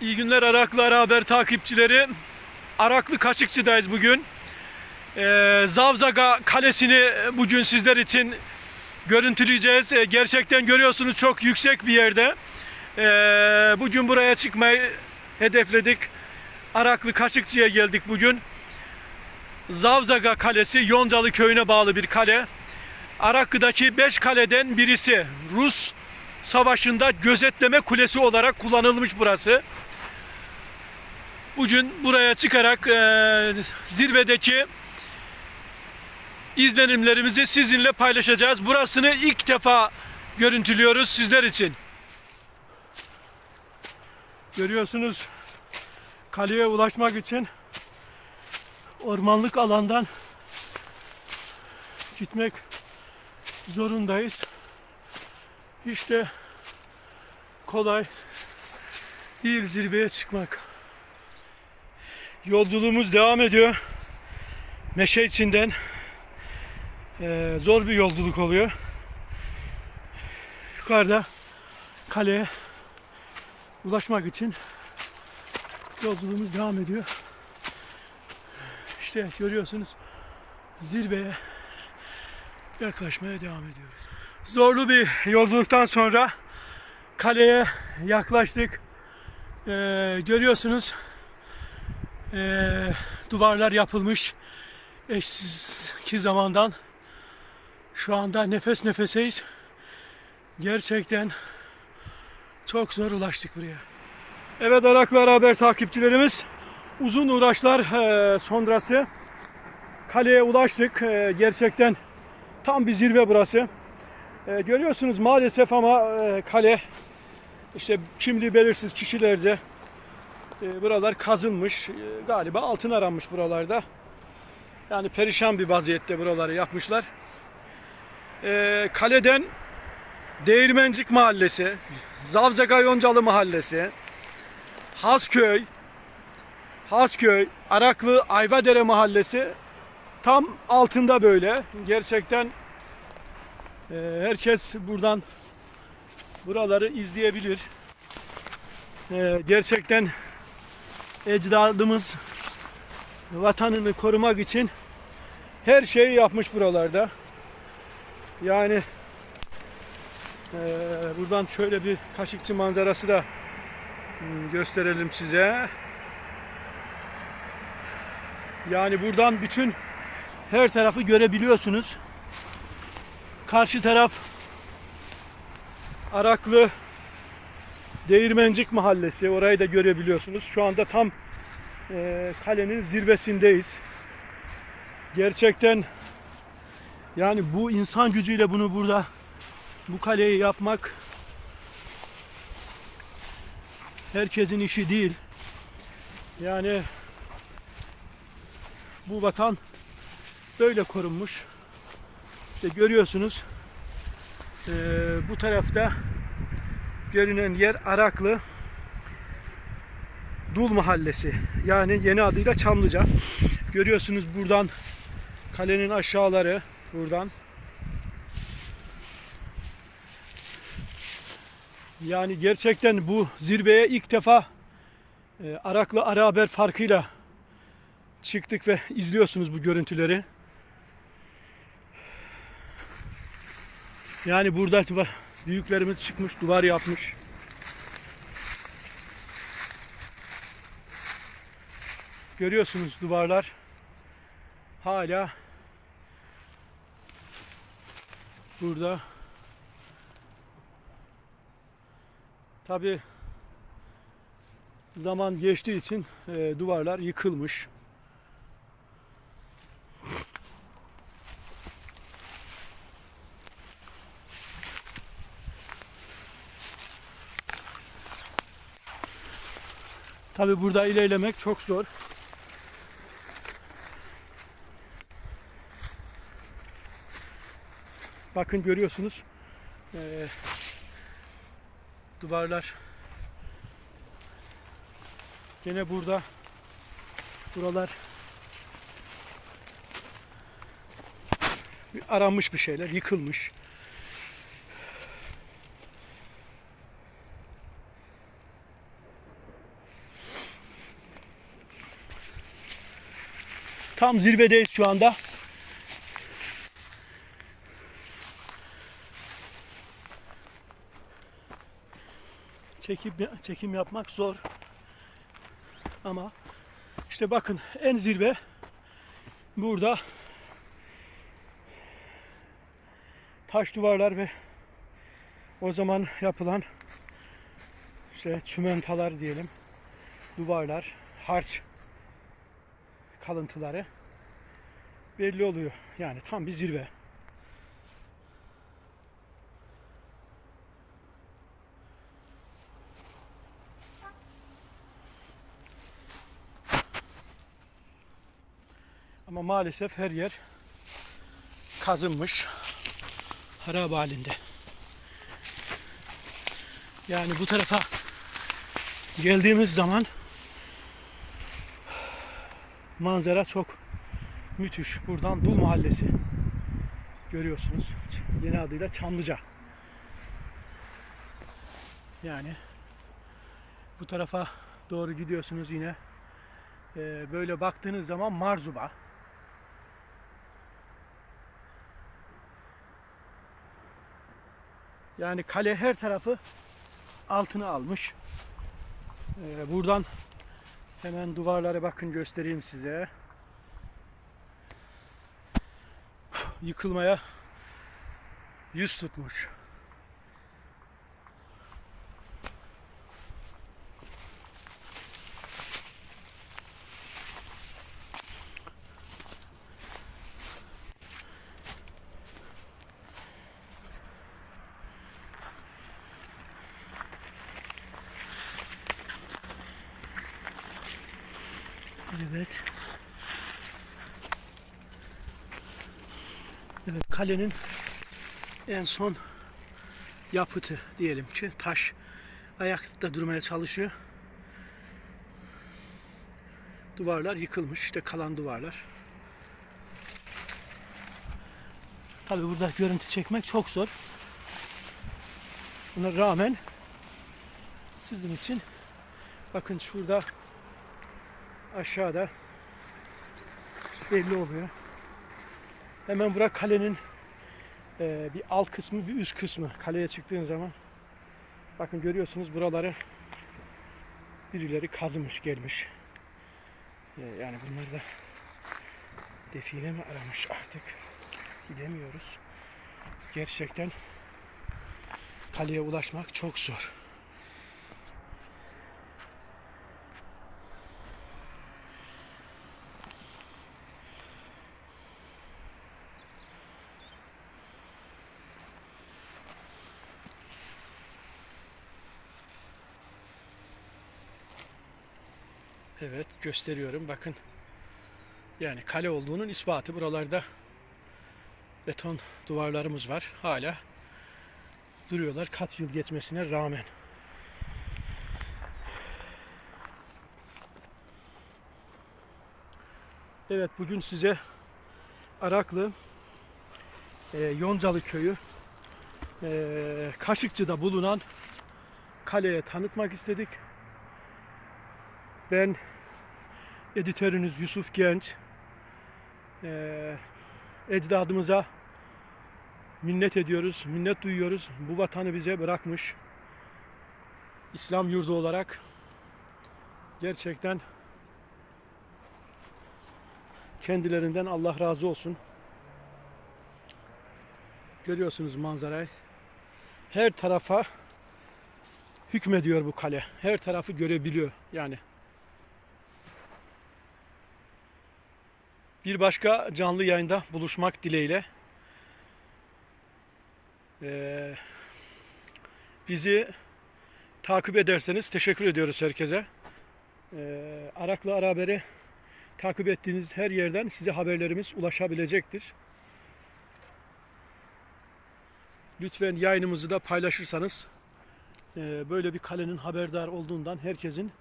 İyi günler Araklı Ara Haber takipçileri. Araklı Kaşıkçı'dayız bugün. Ee, Zavzaga Kalesi'ni bugün sizler için görüntüleyeceğiz. Ee, gerçekten görüyorsunuz çok yüksek bir yerde. Ee, bugün buraya çıkmayı hedefledik. Araklı Kaşıkçı'ya geldik bugün. Zavzaga Kalesi Yoncalı köyüne bağlı bir kale. Araklı'daki 5 kaleden birisi. Rus savaşında gözetleme kulesi olarak kullanılmış burası. Bugün buraya çıkarak eee, zirvedeki izlenimlerimizi sizinle paylaşacağız. Burasını ilk defa görüntülüyoruz sizler için. Görüyorsunuz kaleye ulaşmak için ormanlık alandan gitmek zorundayız. İşte kolay değil zirveye çıkmak. Yolculuğumuz devam ediyor. Meşe içinden eee, zor bir yolculuk oluyor. Yukarıda kaleye ulaşmak için yolculuğumuz devam ediyor. İşte görüyorsunuz zirveye yaklaşmaya devam ediyoruz. Zorlu bir yolculuktan sonra kaleye yaklaştık. Ee, görüyorsunuz ee, duvarlar yapılmış eşsiz zamandan şu anda nefes nefeseyiz. Gerçekten çok zor ulaştık buraya. Evet Araklar Haber takipçilerimiz uzun uğraşlar ee, sonrası kaleye ulaştık. Ee, gerçekten tam bir zirve burası. Ee, görüyorsunuz maalesef ama e, kale işte kimliği belirsiz kişilerce e, buralar kazılmış. E, galiba altın aranmış buralarda. Yani perişan bir vaziyette buraları yapmışlar. E, kaleden Değirmencik Mahallesi, Zavcaka Yoncalı Mahallesi, Hasköy, Hasköy, Araklı Ayvadere Mahallesi tam altında böyle. Gerçekten ee, herkes buradan buraları izleyebilir. Ee, gerçekten ecdadımız vatanını korumak için her şeyi yapmış buralarda. Yani ee, buradan şöyle bir Kaşıkçı manzarası da hmm, gösterelim size. Yani buradan bütün her tarafı görebiliyorsunuz. Karşı taraf Araklı Değirmencik Mahallesi. Orayı da görebiliyorsunuz. Şu anda tam e, kalenin zirvesindeyiz. Gerçekten yani bu insan gücüyle bunu burada bu kaleyi yapmak herkesin işi değil. Yani bu vatan böyle korunmuş. İşte görüyorsunuz eee, bu tarafta görünen yer Araklı Dul Mahallesi. Yani yeni adıyla Çamlıca. Görüyorsunuz buradan kalenin aşağıları buradan. Yani gerçekten bu zirveye ilk defa eee, Araklı Ara Haber farkıyla çıktık ve izliyorsunuz bu görüntüleri. Yani burada duvar- büyüklerimiz çıkmış, duvar yapmış. Görüyorsunuz duvarlar hala burada. Tabi zaman geçtiği için e, duvarlar yıkılmış. Tabi burada ilerlemek çok zor. Bakın görüyorsunuz. Ee, duvarlar gene burada buralar aranmış bir şeyler yıkılmış. Tam zirvedeyiz şu anda. Çekim, çekim yapmak zor. Ama işte bakın en zirve burada taş duvarlar ve o zaman yapılan işte çimentalar diyelim duvarlar harç kalıntıları belli oluyor. Yani tam bir zirve. Ama maalesef her yer kazınmış. Harap halinde. Yani bu tarafa geldiğimiz zaman manzara çok müthiş. Buradan Dul Mahallesi görüyorsunuz. Yeni adıyla Çamlıca. Yani bu tarafa doğru gidiyorsunuz yine. Ee, böyle baktığınız zaman Marzuba. Yani kale her tarafı altına almış. Ee, buradan hemen duvarlara bakın göstereyim size. Yıkılmaya yüz tutmuş. Evet. Evet kalenin en son yapıtı diyelim ki taş ayakta durmaya çalışıyor. Duvarlar yıkılmış işte kalan duvarlar. Tabi burada görüntü çekmek çok zor. Buna rağmen sizin için bakın şurada aşağıda belli oluyor. Hemen bura kalenin e, bir alt kısmı bir üst kısmı. Kaleye çıktığın zaman bakın görüyorsunuz buraları birileri kazımış gelmiş. E, yani bunlar da define mi aramış artık bilemiyoruz. Gerçekten kaleye ulaşmak çok zor. Evet gösteriyorum bakın. Yani kale olduğunun ispatı buralarda beton duvarlarımız var. Hala duruyorlar kaç yıl geçmesine rağmen. Evet bugün size Araklı e, Yoncalı köyü e, Kaşıkçı'da bulunan kaleye tanıtmak istedik. Ben editörünüz Yusuf Genç. Ee, ecdadımıza minnet ediyoruz, minnet duyuyoruz. Bu vatanı bize bırakmış. İslam yurdu olarak gerçekten kendilerinden Allah razı olsun. Görüyorsunuz manzarayı. Her tarafa hükmediyor bu kale. Her tarafı görebiliyor yani. Bir başka canlı yayında buluşmak dileğiyle. Ee, bizi takip ederseniz teşekkür ediyoruz herkese. Ee, Araklı Araber'i takip ettiğiniz her yerden size haberlerimiz ulaşabilecektir. Lütfen yayınımızı da paylaşırsanız e, böyle bir kalenin haberdar olduğundan herkesin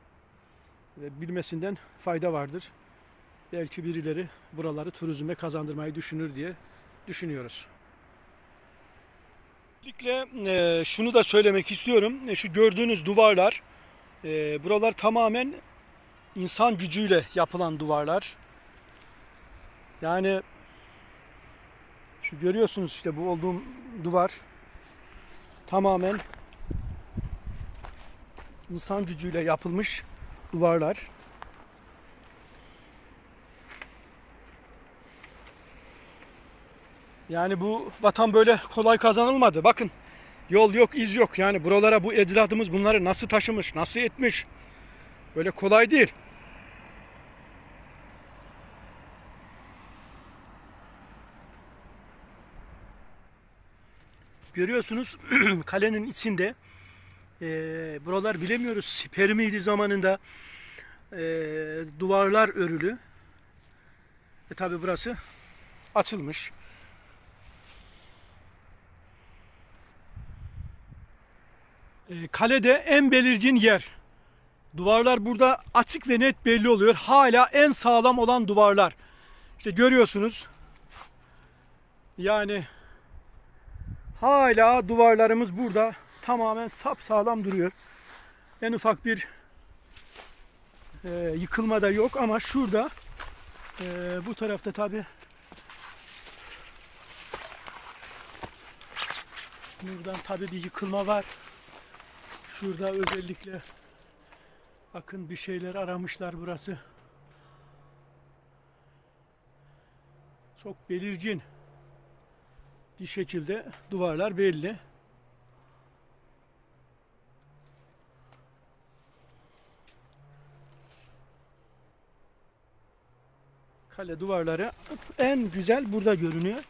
e, bilmesinden fayda vardır belki birileri buraları turizme kazandırmayı düşünür diye düşünüyoruz. Özellikle e, şunu da söylemek istiyorum. E, şu gördüğünüz duvarlar, e, buralar tamamen insan gücüyle yapılan duvarlar. Yani şu görüyorsunuz işte bu olduğum duvar tamamen insan gücüyle yapılmış duvarlar. Yani bu vatan böyle kolay kazanılmadı. Bakın yol yok, iz yok. Yani buralara bu ecdadımız bunları nasıl taşımış, nasıl etmiş. Böyle kolay değil. Görüyorsunuz kalenin içinde e, buralar bilemiyoruz siper miydi zamanında e, duvarlar örülü. E tabi burası açılmış. E, kalede en belirgin yer. Duvarlar burada açık ve net belli oluyor. Hala en sağlam olan duvarlar. İşte görüyorsunuz. Yani hala duvarlarımız burada tamamen sapsağlam duruyor. En ufak bir e, yıkılma da yok ama şurada e, bu tarafta tabi buradan tabi bir yıkılma var. Şurada özellikle bakın bir şeyler aramışlar burası. Çok belirgin bir şekilde duvarlar belli. Kale duvarları en güzel burada görünüyor.